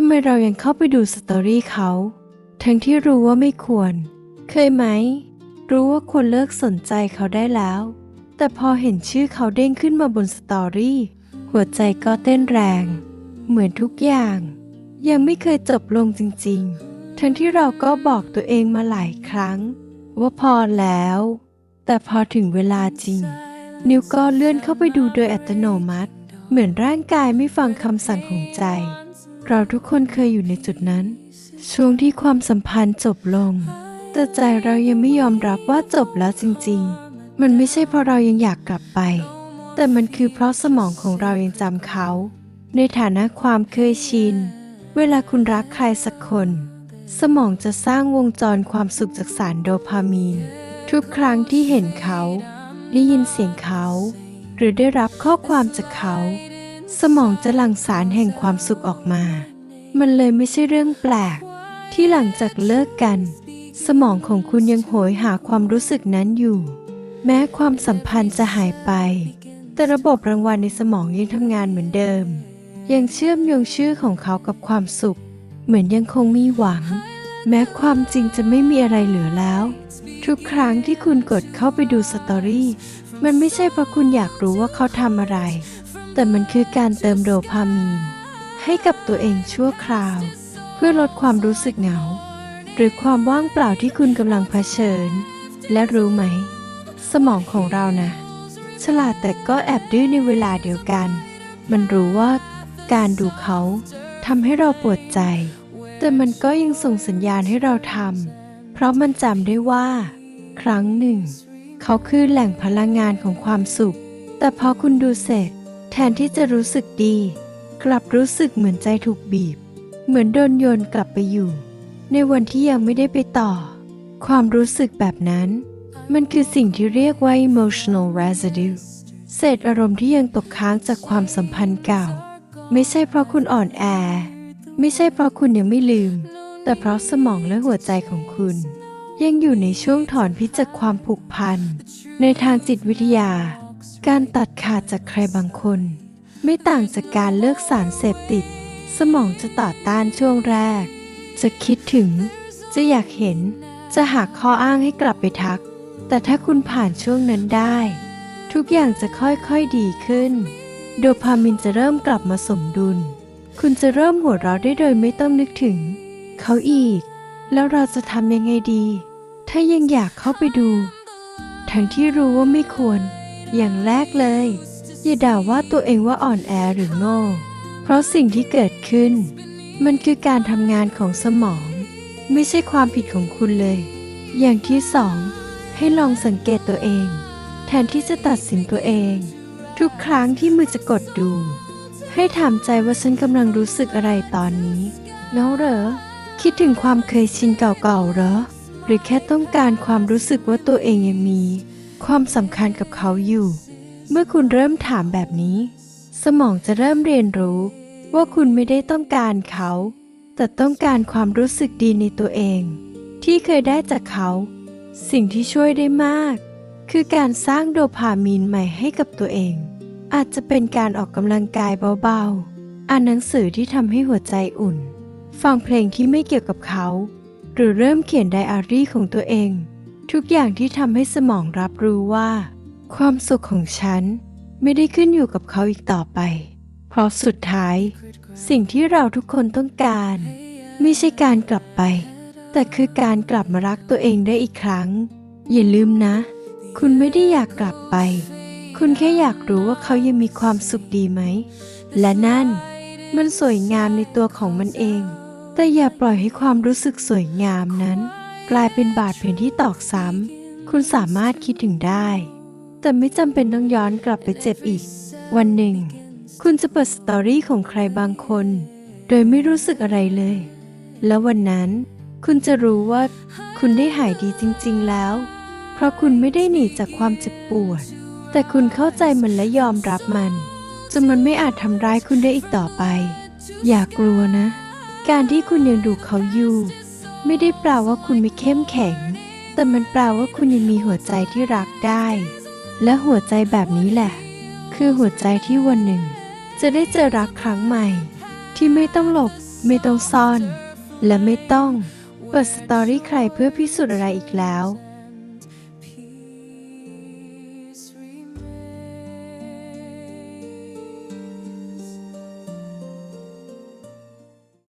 ำไมเรายังเข้าไปดูสตอรี่เขา ทั้งที่รู้ว่าไม่ควร เคยไหม รู้ว่าควรเลิกสนใจเขาได้แล้ว แต่พอเห็นชื่อเขาเด้งขึ้นมาบนสตอรี่ หัวใจก็เต้นแรง เหมือนทุกอย่าง ยังไม่เคยจบลงจริง ๆ ทั้งที่เราก็บอกตัวเองมาหลายครั้ง ว่าพอแล้ว แต่พอถึงเวลาจริง นิ้วก็เลื่อนเข้าไปดูโดยอัตโนมัติ เหมือนร่างกายไม่ฟังคำสั่งของใจ เราทุกคนเคยอยู่ในจุดนั้น ช่วงที่ความสัมพันธ์จบลง แต่ใจเรายังไม่ยอมรับว่าจบแล้วจริง ๆ มันไม่ใช่เพราะเรายังอยากกลับไป แต่มันคือเพราะสมองของเรายังจำเขา ในฐานะความเคยชิน เวลาคุณรักใครสักคน สมองจะสร้างวงจรความสุขจากสารโดพามีน ทุกครั้งที่เห็นเขา ได้ยินเสียงเขา หรือได้รับข้อความจากเขา สมองจะหลั่งสารแห่งความสุขออกมา มันเลยไม่ใช่เรื่องแปลก ที่หลังจากเลิกกัน สมองของคุณยังโหยหาความรู้สึกนั้นอยู่ แม้ความสัมพันธ์จะหายไป แต่ระบบรางวัลในสมองยังทำงานเหมือนเดิม ยังเชื่อมโยงชื่อของเขากับความสุข เหมือนยังคงมีหวัง แม้ความจริงจะไม่มีอะไรเหลือแล้ว ทุกครั้งที่คุณกดเข้าไปดูสตอรี่ มันไม่ใช่เพราะคุณอยากรู้ว่าเขาทำอะไร แต่มันคือการเติมโดพามีน ให้กับตัวเองชั่วคราว เพื่อลดความรู้สึกเหงา หรือความว่างเปล่าที่คุณกำลังเผชิญ และรู้ไหม สมองของเรานะ ฉลาดแต่ก็แอบดื้อในเวลาเดียวกัน มันรู้ว่าการดูเขาทำให้เราปวดใจ แต่มันก็ยังส่งสัญญาณให้เราทำเพราะมันจำได้ว่า ครั้งหนึ่ง เขาคือแหล่งพลังงานของความสุข แต่พอคุณดูเสร็จ แทนที่จะรู้สึกดี กลับรู้สึกเหมือนใจถูกบีบ เหมือนโดนโยนกลับไปอยู่ ในวันที่ยังไม่ได้ไปต่อ ความรู้สึกแบบนั้น มันคือสิ่งที่เรียกว่า emotional residue เศษอารมณ์ที่ยังตกค้างจากความสัมพันธ์เก่า ไม่ใช่เพราะคุณอ่อนแอ ไม่ใช่เพราะคุณยังไม่ลืม แต่เพราะสมองและหัวใจของคุณ ยังอยู่ในช่วงถอนพิษจากความผูกพัน ในทางจิตวิทยา การตัดขาดจากใครบางคน ไม่ต่างจากการเลิกสารเสพติด สมองจะต่อต้านช่วงแรก จะคิดถึง จะอยากเห็น จะหาข้ออ้างให้กลับไปทัก แต่ถ้าคุณผ่านช่วงนั้นได้ ทุกอย่างจะค่อยๆดีขึ้น โดพามินจะเริ่มกลับมาสมดุล คุณจะเริ่มหัวเราะได้โดยไม่ต้องนึกถึง เขาอีก แล้วเราจะทำยังไงดี ถ้ายังอยากเข้าไปดู ทั้งที่รู้ว่าไม่ควร อย่างแรกเลย อย่าด่าว่าตัวเองว่าอ่อนแอหรือโง่ เพราะสิ่งที่เกิดขึ้น มันคือการทำงานของสมอง ไม่ใช่ความผิดของคุณเลย อย่างที่สองให้ลองสังเกตตัวเอง แทนที่จะตัดสินตัวเอง ทุกครั้งที่มือจะกดดู ให้ถามใจว่าฉันกำลังรู้สึกอะไรตอนนี้เงาเหรอ คิดถึงความเคยชินเก่าๆเหรอ หรือแค่ต้องการความรู้สึกว่าตัวเองยังมี ความสำคัญกับเขาอยู่ เมื่อคุณเริ่มถามแบบนี้ สมองจะเริ่มเรียนรู้ ว่าคุณไม่ได้ต้องการเขา แต่ต้องการความรู้สึกดีในตัวเอง ที่เคยได้จากเขา สิ่งที่ช่วยได้มาก คือการสร้างโดพามีนใหม่ให้กับตัวเอง อาจจะเป็นการออกกำลังกายเบาๆ อ่านหนังสือที่ทำให้หัวใจอุ่น ฟังเพลงที่ไม่เกี่ยวกับเขา หรือเริ่มเขียนไดอารี่ของตัวเอง ทุกอย่างที่ทำให้สมองรับรู้ว่า ความสุขของฉันไม่ได้ขึ้นอยู่กับเขาอีกต่อไป เพราะสุดท้าย สิ่งที่เราทุกคนต้องการ ไม่ใช่การกลับไป แต่คือการกลับมารักตัวเองได้อีกครั้ง อย่าลืมนะ คุณไม่ได้อยากกลับไป คุณแค่อยากรู้ว่าเขายังมีความสุขดีไหม และนั่น มันสวยงามในตัวของมันเอง แต่อย่าปล่อยให้ความรู้สึกสวยงามนั้น กลายเป็นบาดแผลที่ตอกซ้ำ คุณสามารถคิดถึงได้ แต่ไม่จำเป็นต้องย้อนกลับไปเจ็บอีก วันหนึ่ง คุณจะเปิดสตอรี่ของใครบางคน โดยไม่รู้สึกอะไรเลย แล้ววันนั้น คุณจะรู้ว่า คุณได้หายดีจริง ๆ แล้ว เพราะคุณไม่ได้หนีจากความเจ็บปวด แต่คุณเข้าใจมันและยอมรับมันจนมันไม่อาจทำร้ายคุณได้อีกต่อไป อย่ากลัวนะ การที่คุณยังดูเขาอยู่ ไม่ได้แปลว่าคุณไม่เข้มแข็ง แต่มันแปลว่าคุณยังมีหัวใจที่รักได้ และหัวใจแบบนี้แหละ คือหัวใจที่วันหนึ่ง จะได้เจอรักครั้งใหม่ ที่ไม่ต้องหลบ ไม่ต้องซ่อน และไม่ต้องเปิดสตอรี่ใครเพื่อพิสูจน์อะไรอีกแล้ว